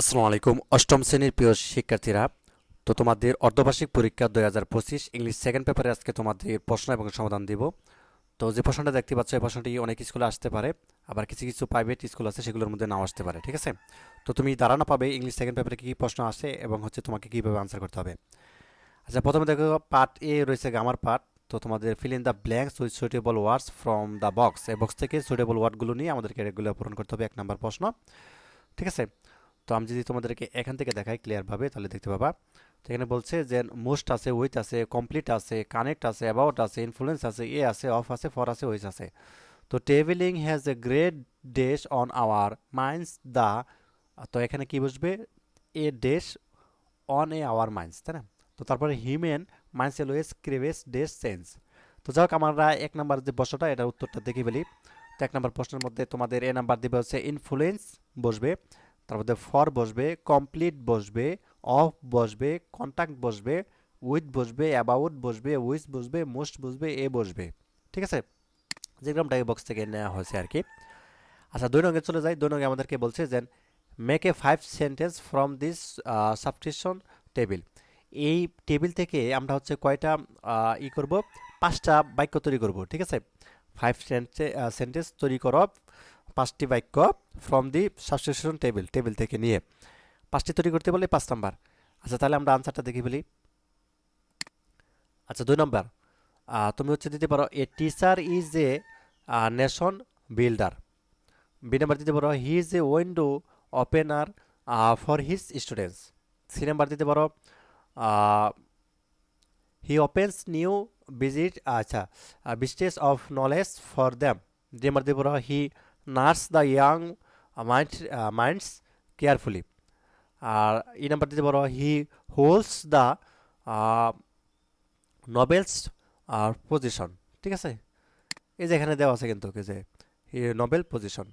আসসালামু আলাইকুম। অষ্টম শ্রেণির প্রিয় শিক্ষার্থীরা, তো তোমাদের অর্ধবার্ষিক পরীক্ষা দুই হাজার পঁচিশ ইংলিশ সেকেন্ড পেপারে আজকে তোমাদের প্রশ্ন এবং সমাধান দিব। তো যে প্রশ্নটা দেখতে পাচ্ছ, এই প্রশ্নটি অনেক স্কুলে আসতে পারে, আবার কিছু কিছু প্রাইভেট স্কুল আছে, সেগুলোর মধ্যে নাও আসতে পারে, ঠিক আছে? তো তুমি দাঁড়ানো পাবে ইংলিশ সেকেন্ড পেপারে কী কী প্রশ্ন আসে এবং হচ্ছে তোমাকে কীভাবে আনসার করতে হবে। আচ্ছা প্রথমে দেখো পার্ট এ রয়েছে গ্রামার পার্ট তো তোমাদের fill in the blanks with suitable words from the box এই বক্স থেকে সুইটেবল ওয়ার্ডগুলো নিয়ে আমাদেরকে এগুলো পূরণ করতে হবে, এক নম্বর প্রশ্ন, ঠিক আছে? তো আমি যদি তোমাদেরকে এখান থেকে দেখাই ক্লিয়ারভাবে তাহলে দেখতে পাবা। তো এখানে বলছে যে মোস্ট আছে উইথ আছে কমপ্লিট আছে কানেক্ট আছে অ্যাবাউট আছে ইনফ্লুয়েন্স আছে, এ আছে অফ আছে ফর আছে উইচ আছে। তো travelling has a great dash on our minds the তো এখানে কি বসবে a dash on a our minds তাই না? তো তারপরে human minds always craves dash change তো যাই হোক, আমরা এক নাম্বার যে বসটা এটার উত্তরটা দেখে ফেলি। তো এক নাম্বার প্রশ্নের মধ্যে তোমাদের এ নাম্বার দিবে হচ্ছে ইনফ্লুয়েন্স বসবে। তার মধ্যে ফর বসবে কমপ্লিট বসবে অফ বসবে কন্ট্যাক্ট বসবে উইথ বসবে অ্যাবাউট বসবে উইথ বসবে মোস্ট বসবে, এ বসবে। ঠিক আছে? এই বক্স থেকে নেওয়া হয়েছে আর কি। আচ্ছা দুই নঙ্গে চলে যাই। দুই নঙ্গে আমাদেরকে বলছে যে make a five sentence from this substitution table এই টেবিল থেকে আমরা হচ্ছে কয়টা ই করব? পাঁচটা বাক্য তৈরি করব। ঠিক আছে? ফাইভ সেন্টেন্স তৈরি করো। পাঁচটি বাক্য from the substitution table table থেকে নিয়ে। পাঁচটি তৈরি করতে বলে পাঁচ নাম্বার। আচ্ছা তাহলে আমরা আনসারটা দেখে বলি আচ্ছা দুই নম্বর। তুমি হচ্ছে দিতে পারো a teacher is a nation builder B number দিতে পারো he is a window opener for his students C number দিতে পারো হি ওপেন্স নিউ ভিজিট আচ্ছা vistas of knowledge for them D number দিতে পারো he nurses the young mind minds carefully. R E number দিতে পারো, he holds the nobles position. ঠিক আছে? এই যে এখানে দেওয়া আছে কিন্তু এই যে নোবেল পজিশন।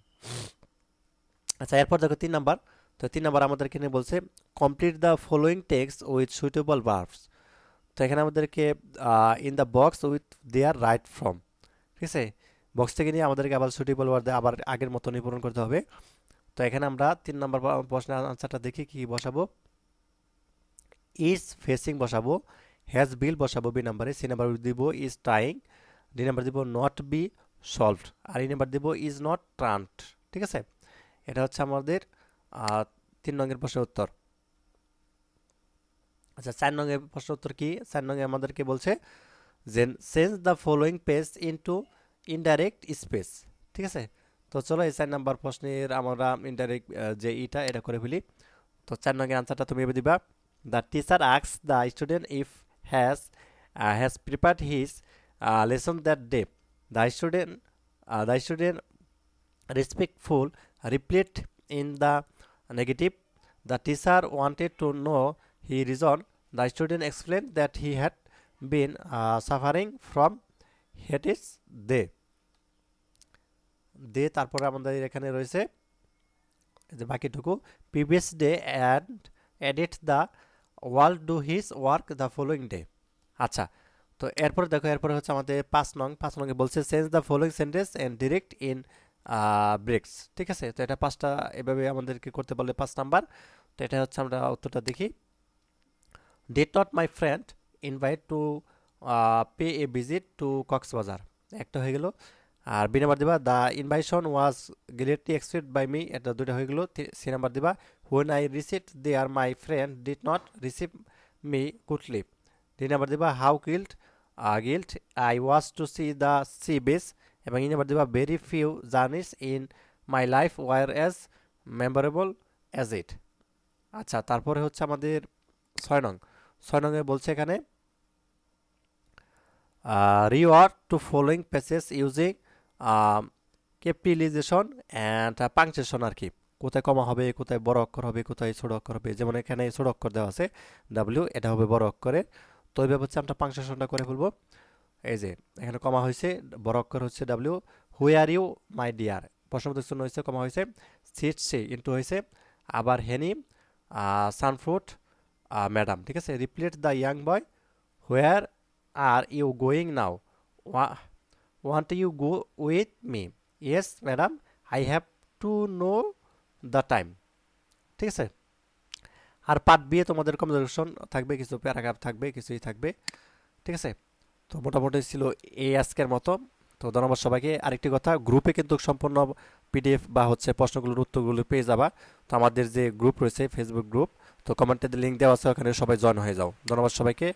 আচ্ছা এরপর দেখো তিন নাম্বার। তো তিন নাম্বার আমাদের এখানে বলছে complete the following text with suitable verbs তো এখানে আমাদেরকে in the box with their right from ঠিক আছে? বক্স থেকে নিয়ে আমাদেরকে আবার সুইটেবল ওয়ার্ড আবার আগের মতো নিপূরণ করতে হবে। তো এখানে আমরা তিন নম্বর প্রশ্নের আনসারটা দেখি কি বসাবো। ইজ ফেসিং বসাবো। হ্যাজ বিল বসাবো বি নাম্বারে সি নাম্বার দিব ইজ ট্রাইং ডি নাম্বার দিব নট বি সলভড আর ই নাম্বার দিব ইজ নট ট্রান্ট ঠিক আছে? এটা হচ্ছে আমাদের তিন নঙ্গের প্রশ্নের উত্তর। আচ্ছা চার নঙ্গের প্রশ্নের উত্তর কি? চার নঙ্গে আমাদেরকে বলছে যে change the following speech into indirect speech ঠিক আছে? তো চলো এই চার নাম্বার প্রশ্নের আমরা ইনডাইরেক্ট যে ইটা এটা করে ফেলি। তো চার নঙ্গের আনসারটা তুমি এবার দিবা। The teacher আক্স the student if has has prepared his lesson that day the student the student respectful replied in the negative the teacher wanted to know his reason. The student explained that he had been uh, suffering from headaches দে দে তারপরে আমাদের এখানে রয়েছে যে বাকিটুকু। Previous day and edit the world do his work the following day আচ্ছা তো এরপরে দেখো, এরপরে হচ্ছে আমাদের পাঁচ নং, পাঁচ নঙ্গে বলছে change the following sentence and direct in brackets ঠিক আছে? তো এটা পাঁচটা, এভাবে আমাদেরকে করতে বললে পাঁচ নাম্বার। তো এটা হচ্ছে আমরা উত্তরটা দেখি। Did not my friend invite to pay a visit to Cox's Bazar. একটা হয়ে গেল। আর বি নাম্বার দিবা the invitation was greatly expect by me এটা দুইটা হয়ে গেল। সি নাম্বার দিবা when I receive they R my friend did not receive me goodly D number দিবা how guilt guilt I was to see the sea beach এবং E number দিবা very few journeys in my life were as memorable as it আচ্ছা তারপরে হচ্ছে আমাদের ছয় নং। ছয় নংয়ে বলছে এখানে reword to following passage using capitalisation and punctuation আর কি। কোথায় কমা হবে, কোথায় বড় অক্ষর হবে, কোথায় ছোট অক্ষর হবে, যেমন এখানে ছোট অক্ষর দেওয়া আছে ডাব্লিউ এটা হবে বড় অক্ষরে। তো এইভাবে হচ্ছে আমরা পাংচুয়েশনটা করে ফেলব। এই যে, এখানে কমা হয়েছে, বড় অক্ষর হচ্ছে W where you my dear প্রশ্নবোধক শূন্য হয়েছে, কমা হয়েছে। সিট সি ইন্টু হয়েছে। আবার হেনি সানফ্রুট ম্যাডাম ঠিক আছে? Replied the young boy where are you going now want you go with me yes madam I have to know the time ঠিক আছে? আর পার্ট বিয়ে তোমাদের কমিউনিকেশন থাকবে, কিছু প্যারাগ্রাফ থাকবে, কিছুই থাকবে। ঠিক আছে? তো মোটামুটি ছিল এই আজকের মতো। তো ধন্যবাদ সবাইকে। আরেকটি কথা গ্রুপে কিন্তু সম্পূর্ণ পিডিএফ বা হচ্ছে প্রশ্নগুলোর উত্তরগুলো পেয়ে যাবা। তো আমাদের যে গ্রুপ রয়েছে ফেসবুক গ্রুপ তো কমেন্টে লিঙ্ক দেওয়া আছে, ওখানে সবাই জয়েন হয়ে যাও। ধন্যবাদ সবাইকে।